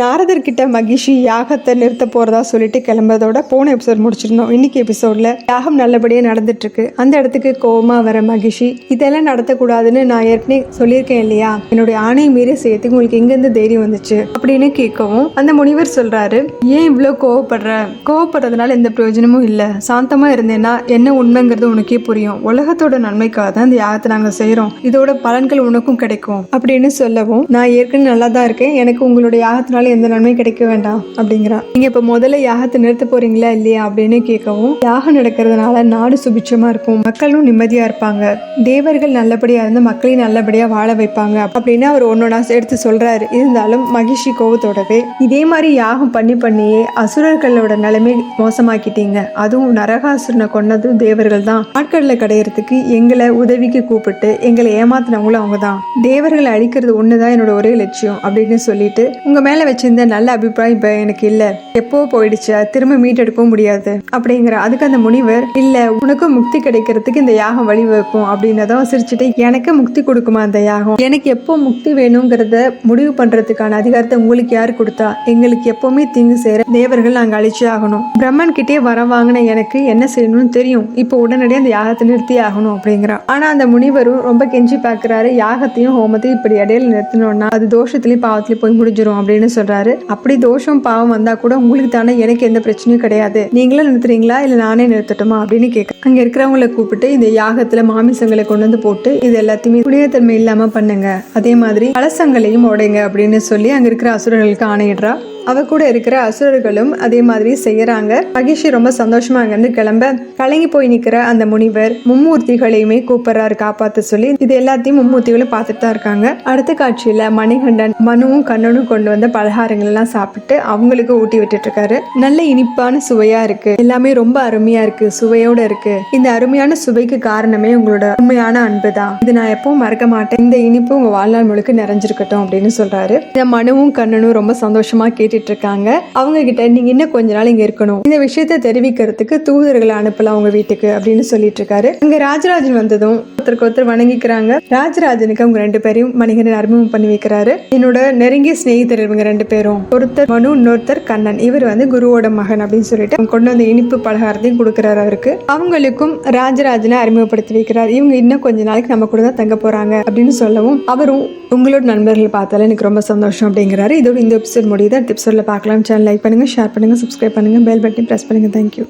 நாரதர்கிட்ட மகிஷி யாகத்தை நிறுத்த போறதா சொல்லிட்டு கிளம்புறதோட போன எபிசோட் முடிச்சிருந்தோம். இன்னைக்கு எபிசோட்ல யாகம் நல்லபடியா நடந்துட்டு இருக்கு அந்த இடத்துக்கு கோவமா வர மகிஷி இதெல்லாம் நடத்தக்கூடாதுன்னு நான் ஏற்கனவே சொல்லியிருக்கேன் இல்லையா? என்னுடைய ஆணை மீறி செய்யறதுக்கு உங்களுக்கு எங்கேருந்து தைரியம் வந்துச்சு? அப்படின்னு கேட்கவும் அந்த முனிவர் சொல்றாரு ஏன் இவ்வளோ கோவப்படுற? கோவப்படுறதுனால எந்த பிரயோஜனமும் இல்லை. சாந்தமா இருந்தேன்னா என்ன உண்மைங்கிறது உனக்கே புரியும். உலகத்தோட நன்மைக்காக தான் இந்த யாகத்தை நாங்கள் செய்கிறோம் இதோட பலன்கள் உனக்கும் கிடைக்கும். அப்படின்னு சொல்லவும் நான் ஏற்கனவே நல்லா தான் இருக்கேன். எனக்கு உங்களுடைய யாகத்தினால எந்த நன்மையும் கிடைக்க வேண்டாம் அப்படிங்கிறா. நீங்க இப்ப முதல்ல யாகத்தை நிறுத்த போறீங்களா இல்லையா அப்படின்னு கேட்கவும் யாகம் நடக்கிறதுனால நாடு சுபிட்சமா இருக்கும். மக்களும் நிம்மதியா இருப்பாங்க. தேவர்கள் நல்லபடியா இருந்து மக்களையும் நல்லபடியா வாழ வைப்பாங்க. அப்படின்னு அவர் ஒன்னொன்னா எடுத்து சொல்றாரு. இருந்தாலும் மகிழ்ச்சி கோவத்தோடவே. இதே மாதிரி யாகம் பண்ணி பண்ணியே அசுரர்களோட நிலைமை மோசமாக்கிட்டீங்க. அதுவும் நரகாசுரனை கொன்னதும் தேவர்கள் தான். ஆட்கடலை கடையிறதுக்கு எங்களை உதவிக்கு கூப்பிட்டு எங்களை ஏமாத்தினவங்களும் அவங்க தான் தேவர்களை அழிக்கிறது ஒண்ணுதான் என்னோட ஒரே லட்சியம் அப்படின்னு சொல்லிட்டு உங்க மேல வச்சிருந்த நல்ல அபிப்பிராயம் இப்போ எனக்கு இல்லை. எப்போ போயிடுச்சு? திரும்ப மீட்டெடுக்கவும் முடியாது. அப்படிங்கிற அதுக்கு அந்த முனிவர் இல்லை உனக்கும் முக்தி கிடைக்கிறதுக்கு இந்த யாகம் வழிவகுக்கும் அப்படின்னதும் சிரிச்சுட்டு எனக்கு முக்தி கொடுக்குமா அந்த யாகம்? எனக்கு எப்போ முக்தி வேணுங்கிறத முடிவு பண்றதுக்கான அதிகாரத்தை உங்களுக்கு யார் கொடுத்தா? எங்களுக்கு எப்போவுமே தீங்கு சேர தேவர்கள் நாங்கள் அழிச்சு ஆகணும். பிரம்மன் கிட்டே வர வாங்கின எனக்கு என்ன செய்யணும்னு தெரியும். இப்போ உடனடியாக அந்த யாகத்தை நிறுத்தி ஆகணும் அப்படிங்கிறான். ஆனா அந்த முனிவரும் ரொம்ப கெஞ்சி பார்க்கறாரு யாகத்தையும் ஹோமத்தையும் இப்படி இடையில நிறுத்தினோம்னா அது தோஷத்துலேயும் பாவத்துலேயும் போய் முடிஞ்சிடும் அப்படின்னு சொல்லி சொல்றாரு. அப்படி தோஷம் பாவம் வந்தா கூட உங்களுக்கு தானே எனக்கு எந்த பிரச்சனையும் கிடையாது. நீங்களும் நிறுத்துறீங்களா? இல்ல நானே நிறுத்தட்டுமா? அப்படின்னு கேட்க அங்க இருக்கிறவங்கள கூப்பிட்டு இந்த யாகத்துல மாமிசங்களை கொண்டு வந்து போட்டு இது எல்லாத்தையுமே புனிதத்தன்மை இல்லாம பண்ணுங்க. அதே மாதிரி கலசங்களையும் உடைங்க அப்படின்னு சொல்லி அங்க இருக்கிற அசுரர்களுக்கு ஆணையிடுறா. அவ கூட இருக்கிற அசுரர்களும் அதே மாதிரி செய்யறாங்க. மகிஷி ரொம்ப சந்தோஷமா அங்கிருந்து கிளம்ப கலங்கி போய் நிக்கிற அந்த முனிவர் மும்மூர்த்திகளையுமே கூப்பிடுறாரு காப்பாத்த சொல்லி. இது எல்லாத்தையும் மும்மூர்த்திகளும் பார்த்துட்டு தான் இருக்காங்க. அடுத்த காட்சியில மணிகண்டன் மனுவும் கண்ணனும் கொண்டு வந்த பலகாரங்கள் எல்லாம் சாப்பிட்டு அவங்களுக்கு ஊட்டி விட்டுட்டு இருக்காரு. நல்ல இனிப்பான சுவையா இருக்கு. எல்லாமே ரொம்ப அருமையா இருக்கு. சுவையோட இருக்கு. இந்த அருமையான சுவைக்கு காரணமே உங்களோட உண்மையான அன்பு தான். இது நான் எப்பவும் மறக்க மாட்டேன். இந்த இனிப்பு உங்க வாழ்நாள் முழுக்க நிறைஞ்சிருக்கட்டும் அப்படின்னு சொல்றாரு. இந்த மனுவும் கண்ணனும் ரொம்ப சந்தோஷமா கேட்டுட்டு இருக்காங்க அவங்க கிட்ட நீங்க இன்னும் கொஞ்ச நாள் இங்க இருக்கணும். இந்த விஷயத்தை தெரிவிக்கிறதுக்கு தூதர்களை அனுப்பலாம் அவங்க வீட்டுக்கு அப்படின்னு சொல்லிட்டு இருக்காரு அங்க ராஜராஜன் வந்ததும் ஒருத்தருக்கு ஒருத்தர் வணங்கிக்கிறாங்க. ராஜராஜனுக்கு அவங்க ரெண்டு பேரையும் மணிகண்டன் அறிமுகம் பண்ணி வைக்கிறாரு. என்னோட நெருங்கிய சிநேகிதர் இவங்க ரெண்டு பேரும். ஒருத்தர் மனு இன்னொருத்தர் கண்ணன். இவர் வந்து குருவோட மகன் அப்படின்னு சொல்லிட்டு அவங்க கொண்டு வந்த இனிப்பு பலகாரத்தையும் கொடுக்குறாரு அவருக்கு. அவங்களுக்கும் ராஜராஜனை அறிமுகப்படுத்தி வைக்கிறார். இவங்க இன்னும் கொஞ்ச நாளைக்கு நம்ம கூட தான் தங்க போறாங்க அப்படின்னு சொல்லவும் அவரும் உங்களோட நண்பர்கள் பார்த்தாலே எனக்கு ரொம்ப சந்தோஷம் அப்படிங்கிறாரு. இதோட இந்த எபிசோட் முடியுது. அடுத்த எபிசோட்ல பார்க்கலாம். சேனல் லைக் பண்ணுங்க ஷேர் பண்ணுங்க சப்ஸ்கிரைப் பண்ணுங்க பெல் பட்டன் பிரஸ் பண்ணுங்க. Thank you